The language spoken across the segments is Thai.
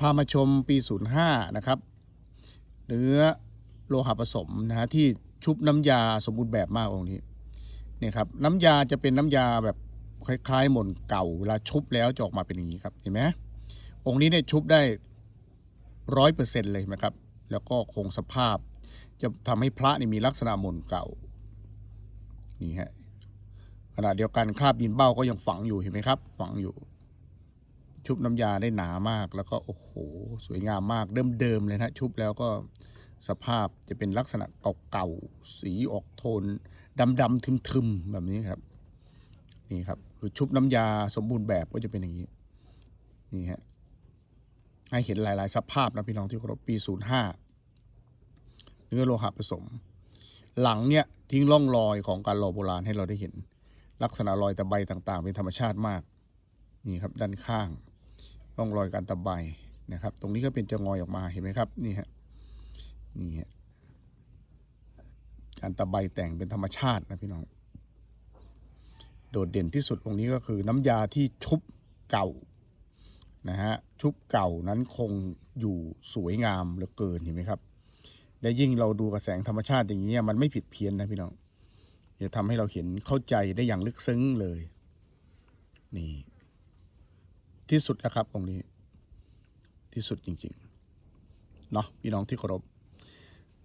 พามาชมปี 05 นะครับ เนื้อโลหะผสมนะฮะที่ชุบน้ำยาสมบูรณ์แบบมากองนี้นี่ครับน้ำยาจะเป็นน้ำยาแบบคล้ายๆหม่นเก่าเวลาชุบแล้วจะออกมาเป็นอย่างนี้ครับเห็นไหมองค์นี้เนี่ยชุบได้ร้อยเปอร์เซ็นต์เลยนะครับ แล้วก็คงสภาพ จะทำให้พระนี่มีลักษณะหม่นเก่านี่ฮะขณะเดียวกันคราบดินเบ้าก็ยังฝังอยู่เห็นไหมครับ ฝังอยู่ ชุบน้ำยาได้หนามาก แล้วก็โอ้โหสวยงามมากเดิมๆเลยนะชุบแล้วก็สภาพจะเป็นลักษณะเก่าๆสีออกโทนดำๆทึมๆแบบนี้ครับนี่ครับคือชุบน้ำยาสมบูรณ์แบบก็จะเป็นอย่างนี้นี่ฮะให้เห็นหลาย ๆ สภาพนะพี่น้องที่เคารพปี 05 เนื้อโลหะผสม หลังเนี่ยทิ้งร่องรอยของการหล่อโบราณให้เราได้เห็น ลักษณะรอยตะไบต่าง ๆ เป็นธรรมชาติมาก นี่ครับด้านข้าง ร่องรอยการตะไบนะครับ ตรงนี้ก็เป็นจะงอยออกมาเห็นไหมครับนี่ฮะนี่ฮะการตะไบแต่งเป็นธรรมชาตินะพี่น้อง โดดเด่นที่สุดตรงนี้ก็คือน้ำยาที่ชุบเก่านะฮะชุบเก่านั้นคงอยู่สวยงามเหลือเกินเห็นไหมครับและยิ่งเราดูกับแสงธรรมชาติอย่างนี้มันไม่ผิดเพี้ยนนะพี่น้องจะทำให้เราเห็นเข้าใจได้อย่างลึกซึ้งเลย นี่ ที่สุดแล้วครับตรงนี้ ที่สุดจริงๆเนาะพี่น้องที่เคารพ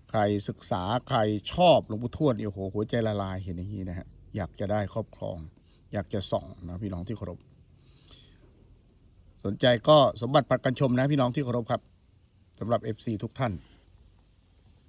ใครศึกษาใครชอบหลวงปู่ทวดเนี่ยโอ้โหหัวใจละลายเห็นอย่างนี้นะฮะอยากจะได้ครอบครอง อยากจะส่องนะพี่น้องที่เคารพสนใจก็สมบัติปัดกันชมนะพี่น้องที่เคารพครับสำหรับ FC ทุกท่าน